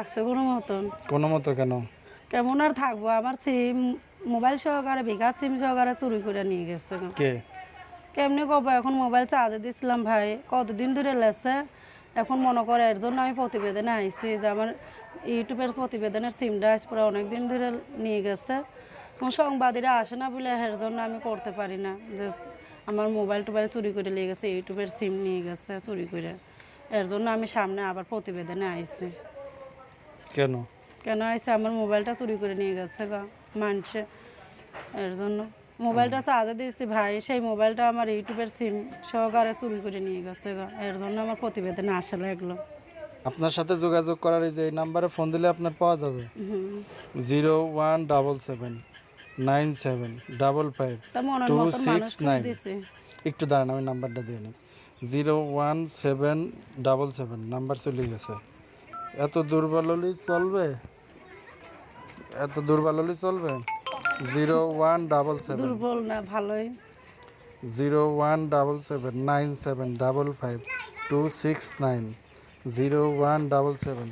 রাখছে কোনো মতন। কোনো মতো কেন? কেমন আর থাকব? আমার সিম মোবাইল সহকারে বিকাশ সিম সহকারে চুরি করে নিয়ে গেছে। কে? কেমনি কব এখন মোবাইল চার্জে দিছিলাম ভাই কতদিন ধরে লেছে এখন মনে করে এর জন্য আমি প্রতিবেদনে আইছি যে আমার ইউটিউবের প্রতিবেদনের সিমটা আজ পরে অনেক দিন ধরে নিয়ে গেছে। এখন সংবাদীরা আসে না বলে এর জন্য আমি করতে পারি না। যে আমার মোবাইল টোবাইল চুরি করে নিয়ে গেছে ইউটিউবের সিম নিয়ে গেছে চুরি করে। এর জন্য আমি সামনে আবার প্রতিবেদনে আইছি। কেন? কেন আইসে আমার মোবাইলটা চুরি করে নিয়ে গেছে গা মানছে। এর জন্য। মোবাইলটা চার্জে দিয়েছি ভাই সেই মোবাইলটা আমার ইউটিউবের সিম সহকারে চুরি করে নিয়ে গেছে গা। এর জন্য আমার প্রতিবেদনে আসা লাগল আপনার সাথে যোগাযোগ করার এই যে এই নাম্বারে ফোন দিলে আপনার পাওয়া যাবে। Zero one double seven nine seven double five two six nine. একটু দাঁড়ান আমি নাম্বারটা দিয়ে নিই। Zero one seven double seven number চলে গেছে। এত দুর্বল হলেই চলবে? এত দুর্বল হলেই চলবে? Zero one double seven. দুর্বল না ভালোই। Zero one double seven nine seven double five two six nine. Zero one double seven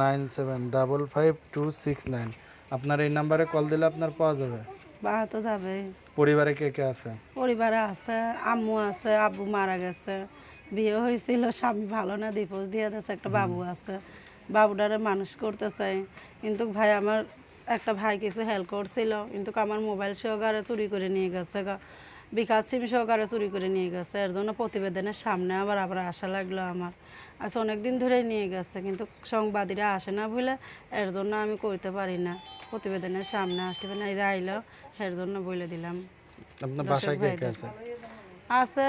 nine seven double five two six nine. আপনার এই নাম্বারে কল দিলে আপনার পাওয়া যাবে। বা তো যাবে। পরিবারে কে কে আছে? পরিবারে আছে আম্মু আছে আব্বু মারা গেছে। বিয়ে হয়েছিল স্বামী ভালো না ডিভোর্স দিয়ে দিয়েছে একটা বাবু আছে। বাবুটারে মানুষ করতে চাই কিন্তু ভাই আমার একটা ভাই কিছু হেল্প করছিল কিন্তু আমার মোবাইল সহকারে চুরি করে নিয়ে গেছে গা। বিকাশ সিম সহকারে চুরি করে নিয়ে গেছে। এর জন্য প্রতিবেদনের সামনে আবার আবার আসা লাগল আমার। আজ অনেক দিন ধরে নিয়ে গেছে কিন্তু সংবাদীরা আসে না বলে এর জন্য আমি করতে পারি না। প্রতিবেদনের সামনে আসতে না এই যে আইলো এর জন্য বলে দিলাম। আপনার বাসায় কে কে আছে? আছে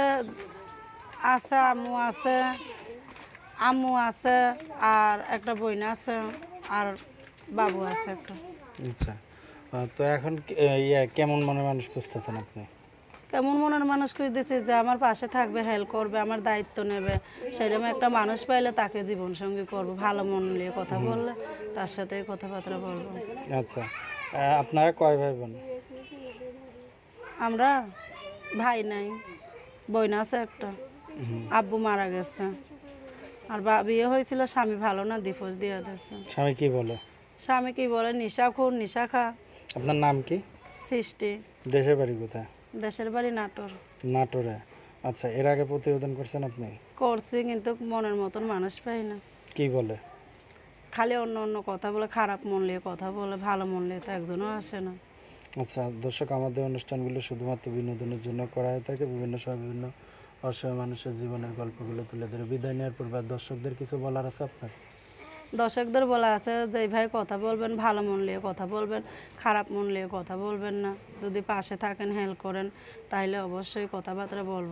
আছে আম্মু আছে আম্মু আছে আর একটা বইন আছে আর বাবু আছে একটা। আচ্ছা। তো এখন ইয়ে কেমন মনের মানুষ বুঝতেছেন আপনি? কেমন মনের মানুষ খুঁজতেছি যে আমার পাশে থাকবে হেল্প করবে আমার দায়িত্ব নেবে। সেরকম একটা মানুষ পাইলে তাকে জীবন সঙ্গী করব ভালো মন নিয়ে কথা বললে তার সাথে কথাবার্তা বলব। আচ্ছা। আপনারা কয় ভাই বোন আমরা ভাই নাই বইন আছে একটা। আব্বু মারা গেছে। আর বা বিয়ে হয়েছিল স্বামী ভালো না ডিভোর্স দিয়ে দিয়েছে। স্বামী কি বলে? স্বামী কি বলে? নিশা খুন নিশা খা। আপনার নাম কি? সৃষ্টি। দেশের বাড়ি কোথায়? দেশের বাড়ি নাটোর। নাটোরে। আচ্ছা এর আগে প্রতিবেদন করছেন আপনি? করছি কিন্তু মনের মতন মানুষ পাই না। কি বলে? খালি অন্য অন্য কথা বলে খারাপ মন নিয়ে কথা বলে ভালো মন নিয়ে তো একজনও আসে না। আচ্ছা দর্শক আমাদের অনুষ্ঠানগুলো শুধুমাত্র বিনোদনের জন্য করা হয়ে থাকে। বিভিন্ন সময় বিভিন্ন অসহায় মানুষের জীবনের গল্পগুলো তুলে ধরে। বিদায় নেওয়ার পূর্বে দর্শকদের কিছু বলার আছে আপনার? দর্শকদের বলা আছে যে ভাই কথা বলবেন, ভালো মন নিয়ে কথা বলবেন, খারাপ মন নিয়ে কথা বলবেন না। যদি পাশে থাকেন হেল্প করেন তাহলে অবশ্যই কথাবার্তা বলব।